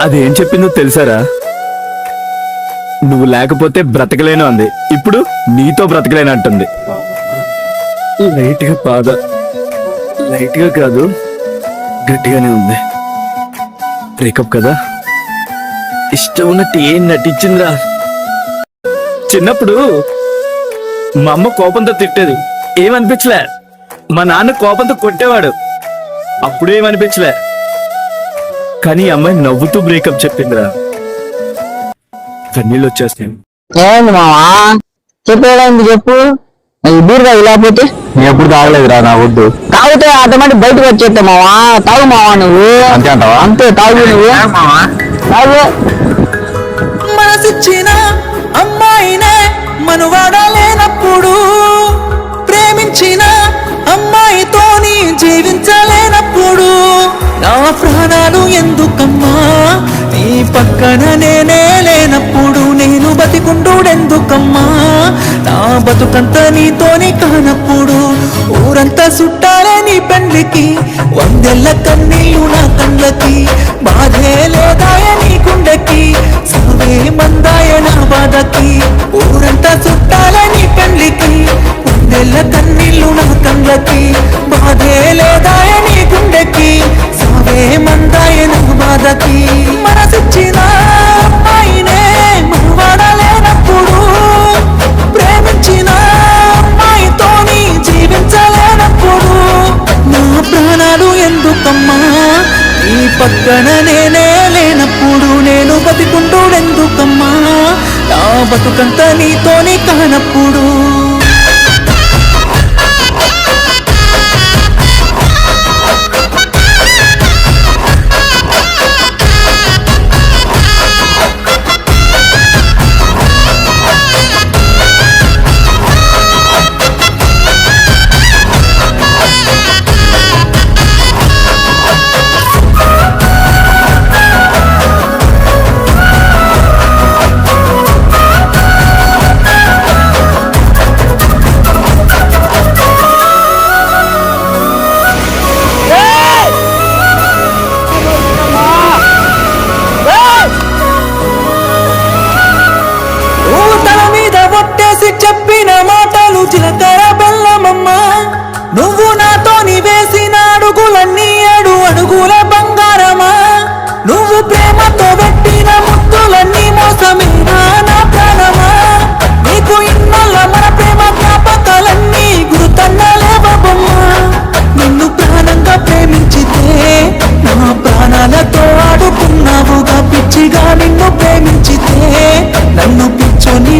అదేం చెప్పిందో తెలుసారా? నువ్వు లేకపోతే బ్రతకలేను అంది. ఇప్పుడు నీతో బ్రతకలేను అంటుంది. లైట్గా బాధ. లైట్గా కాదు గట్టిగానే ఉంది. బ్రేకప్ కదా? ఇష్టం ఉన్నట్టు ఏం నటించిందిరా? చిన్నప్పుడు మా అమ్మ కోపంతో తిట్టేది. ఏమనిపించలే? మా నాన్న కోపంతో కొట్టేవాడు. అప్పుడు ఏమనిపించలే కానీ ఈ అమ్మాయి నవ్వుతూ బ్రేకప్ చెప్పిందిరా. కన్నీళ్ళు వచ్చేస్తాయి. ఏంది మావా? చెప్పు. ఈ బీరుగా ఇలా పోతే నేను ఎప్పుడు తాగలేదురా నా వద్దు. తాగితే ఆటోమేటిక్ బయటకు వచ్చేస్తా మావా. తాగు మావా నువ్వు. అంతే అంటావా? అంతే తాగు నువ్వు. తాగు. మనసిచ్చిన అమ్మాయినే పక్కన నేనే లేనప్పుడు నేను బతికుండుడెందుకమ్మా? నా బతుకంత నీతోనే కానప్పుడు ఊరంతా చుట్టాలే నీ పెండ్లికి వందెల్ల కన్నీళ్ళు నా కళ్ళకి బాధే లేదాయ నీ గుండెకి సావే మందాయ నా బాధకి ఊరంతా చుట్టాలే నీ పెండ్లికి వందెల్ల కన్నీళ్ళు నా కళ్ళకి బాధే లేదాయ నీ గుండెకి సావే మందాయ నా బాధకి. మన బతుకంత నీతోనే కానప్పుడు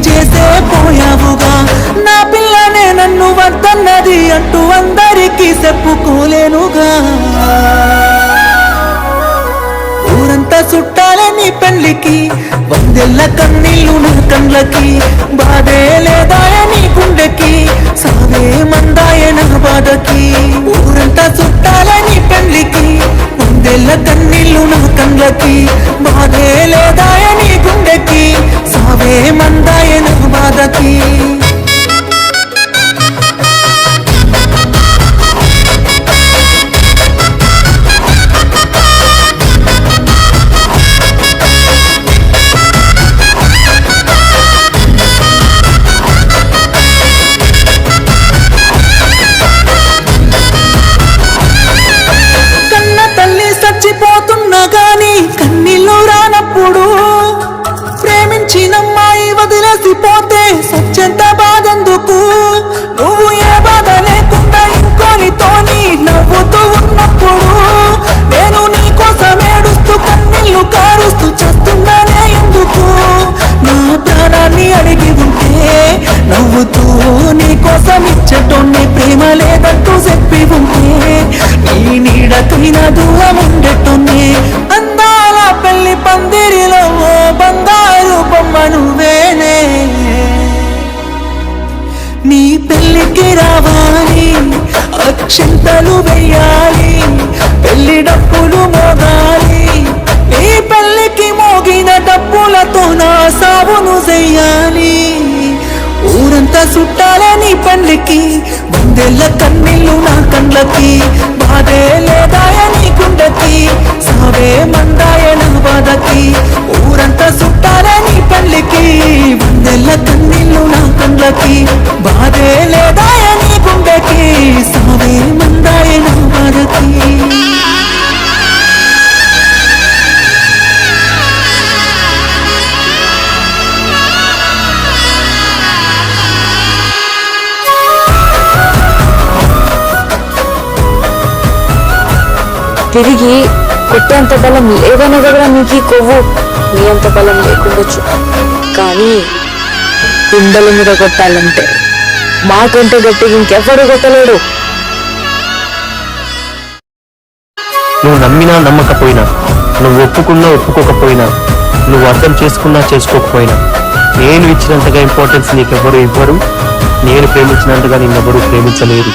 చేసే పోయావుగా. నా పిల్లనే నన్ను వద్దన్నది అంటూ అందరికీ చెప్పుకోలేనుగా. ఊరంతా చుట్టాలే నీ పెళ్ళికి వందెల్ల కన్నీళ్ళు నా కండ్లకి బాధే లేదాయ నీ గుండెకి సావే మందాయ నా బాధకి. ఊరంతా చుట్టాలే నీ పెళ్ళికి వందెల్ల కన్నీళ్ళు నా కండ్లకి బాధే లేదాయ నీ గుండెకి సావే మందాయ ప్రేమించినమ్మాయి వదిలేసి పోతే సత్యంత బాధందుకు? నువ్వు ఏ బాధ లేకుండా ఇంకోనితోని నవ్వుతూ ఉన్నప్పుడు నేను నీ కోసం ఏడుస్తూ కన్నీళ్ళు కారుస్తూ చేస్తున్నానే ఎందుకు? నా ప్రాణాన్ని అడిగి ఉంటే నవ్వుతూ నీ కోసం ఇచ్చటోన్ని ప్రేమ లేదంటూ చెప్పి ఉంటే నీ నీడకైన దూరం ఉండటోన్ని అందాల పెళ్ళి పందిరి పెళ్ళికి రావాలి అక్షింతలు వెయ్యాలి పెళ్ళి డప్పులు మోగాలి. నీ పెళ్ళికి మోగిన డప్పులతో నా సాగును చెయ్యాలి ఊరంతా చుట్టాలని నీ పెళ్ళికి వందెల్ల కన్నీళ్ళు నా కండ్లకి బాధే లేదాయ నీ గుండెకి సావే మందాయ నా బాధకి. ఊరంతా చుట్టాలని నీ పెళ్ళికి వందెల్ల కన్నీళ్ళు నా కండ్లకి తిరిగి కొట్టేంత బలం లేదన్న కూడా నీకు ఈ కొవ్వు నీ అంత బలం లేకుండొచ్చు కానీ కుండల మీద కొట్టాలంటే మాకంటే గట్టిగా ఇంకెవ్వడు కొట్టలేడు. నువ్వు నమ్మినా నమ్మకపోయినా నువ్వు ఒప్పుకున్నా ఒప్పుకోకపోయినా నువ్వు అర్థం చేసుకున్నా చేసుకోకపోయినా నేను ఇచ్చినంతగా ఇంపార్టెన్స్ నీకెవ్వరు ఇవ్వరు నేను ప్రేమించినంతగా నిన్నెవరూ ప్రేమించలేరు.